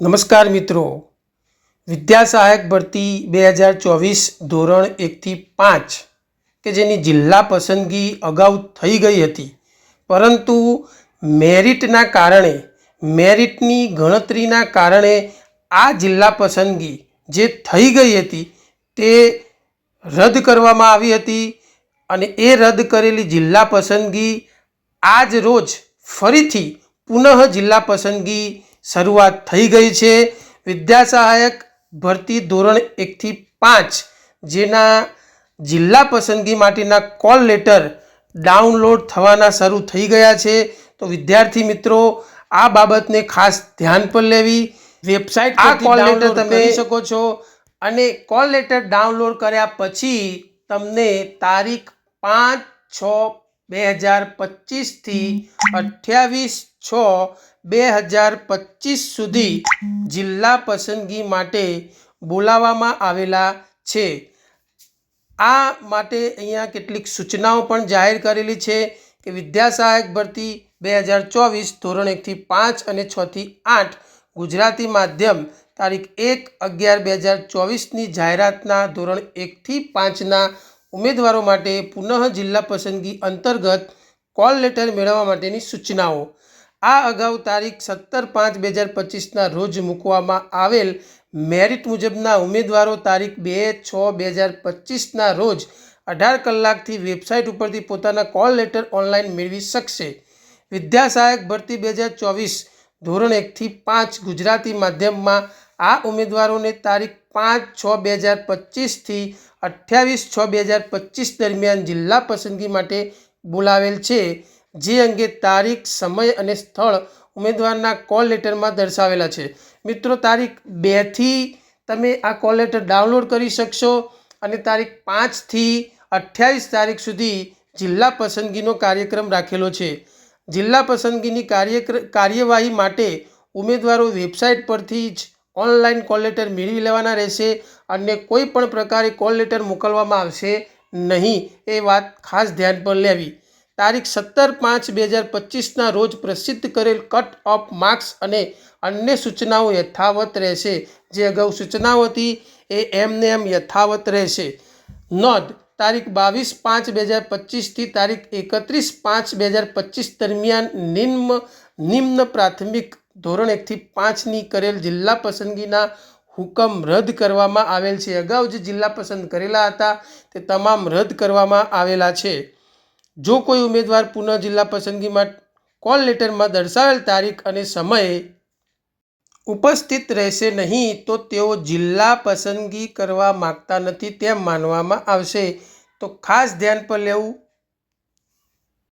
નમસ્કાર મિત્રો. વિદ્યા સહાયક ભરતી બે હજાર ચોવીસ ધોરણ એકથી પાંચ, કે જેની જિલ્લા પસંદગી અગાઉ થઈ ગઈ હતી. પરંતુ મેરિટના કારણે, મેરિટની ગણતરીના કારણે આ જિલ્લા પસંદગી જે થઈ ગઈ હતી તે રદ કરવામાં આવી હતી અને એ રદ કરેલી જિલ્લા પસંદગી આજ રોજ ફરીથી પુનઃ જિલ્લા પસંદગી શરૂઆત થઈ ગઈ છે. વિદ્યા સહાયક ભરતી ધોરણ એકથી પાંચ જેના જિલ્લા પસંદગી માટેના કોલ લેટર ડાઉનલોડ થવાના શરૂ થઈ ગયા છે. તો વિદ્યાર્થી મિત્રો આ બાબતને ખાસ ધ્યાન પર લેવી. વેબસાઇટ આ કોલ લેટર તમે શકો છો. અને કોલ લેટર ડાઉનલોડ કર્યા પછી તમને તારીખ પાંચ છ બે હજાર પચીસથી અઠ્યાવીસ છ બે હજાર પચીસ સુધી જિલ્લા પસંદગી માટે બોલાવવામાં આવેલા છે. આ માટે અહીંયા કેટલીક સૂચનાઓ પણ જાહેર કરેલી છે કે વિદ્યા સહાયક ભરતી બે હજાર ચોવીસ ધોરણ એકથી પાંચ અને છથી આઠ ગુજરાતી માધ્યમ તારીખ એક અગિયાર બે હજાર ચોવીસની જાહેરાતના ધોરણ એકથી પાંચના ઉમેદવારો માટે પુનઃ જિલ્લા પસંદગી અંતર્ગત કોલ લેટર મેળવવા માટેની સૂચનાઓ. આ અગાઉ તારીખ સત્તર પાંચ બે હજાર પચીસના રોજ મૂકવામાં આવેલ મેરિટ મુજબના ઉમેદવારો તારીખ બે છ બે હજાર પચીસના રોજ અઢાર કલાકથી વેબસાઇટ ઉપરથી પોતાના કોલ લેટર ઓનલાઈન મેળવી શકશે. વિદ્યાસહાયક ભરતી બે હજાર ચોવીસ ધોરણ એકથી પાંચ ગુજરાતી માધ્યમમાં આ ઉમેદવારોને તારીખ પાંચ છ બે હજાર પચીસથી અઠ્યાવીસ છ બે હજાર પચીસ દરમિયાન જિલ્લા પસંદગી માટે બોલાવેલ છે, જે અંગે તારીખ, સમય અને સ્થળ ઉમેદવારના કોલ લેટરમાં દર્શાવેલા છે. મિત્રો, તારીખ બેથી તમે આ કોલ લેટર ડાઉનલોડ કરી શકશો અને તારીખ પાંચથી અઠ્યાવીસ તારીખ સુધી જિલ્લા પસંદગીનો કાર્યક્રમ રાખેલો છે. જિલ્લા પસંદગીની કાર્ય કાર્યવાહી માટે ઉમેદવારો વેબસાઇટ પરથી જ ઓનલાઈન કોલ લેટર મેળવી લેવાના રહેશે અને કોઈ પણ પ્રકારે કોલ લેટર મોકલવામાં આવશે નહીં એ વાત ખાસ ધ્યાન પર લેવી. તારીખ સત્તર પાંચ બે હજાર પચીસના રોજ પ્રસિદ્ધ કરેલ કટ ઓફ માર્ક્સ અને અન્ય સૂચનાઓ યથાવત રહેશે. જે અગાઉ સૂચનાઓ હતી એ એમને એમ યથાવત રહેશે. નોંધ, તારીખ બાવીસ પાંચ બે હજાર પચીસથી તારીખ એકત્રીસ પાંચ બે હજાર પચીસ દરમિયાન નિમ્ન નિમ્ન પ્રાથમિક ધોરણ એકથી પાંચની કરેલ જિલ્લા પસંદગીના હુકમ રદ કરવામાં આવેલ છે. અગાઉ જે જિલ્લા પસંદ કરેલા હતા, તે તમામ રદ કરવામાં આવેલા છે. જો કોઈ ઉમેદવાર પુનઃ જિલ્લા પસંદગીમાં કોલ લેટરમાં દર્શાવેલ તારીખ અને સમયે ઉપસ્થિત રહેશે નહીં, તો તેઓ જિલ્લા પસંદગી કરવા માગતા નથી તેમ માનવામાં આવશે. તો ખાસ ધ્યાન પર લેવું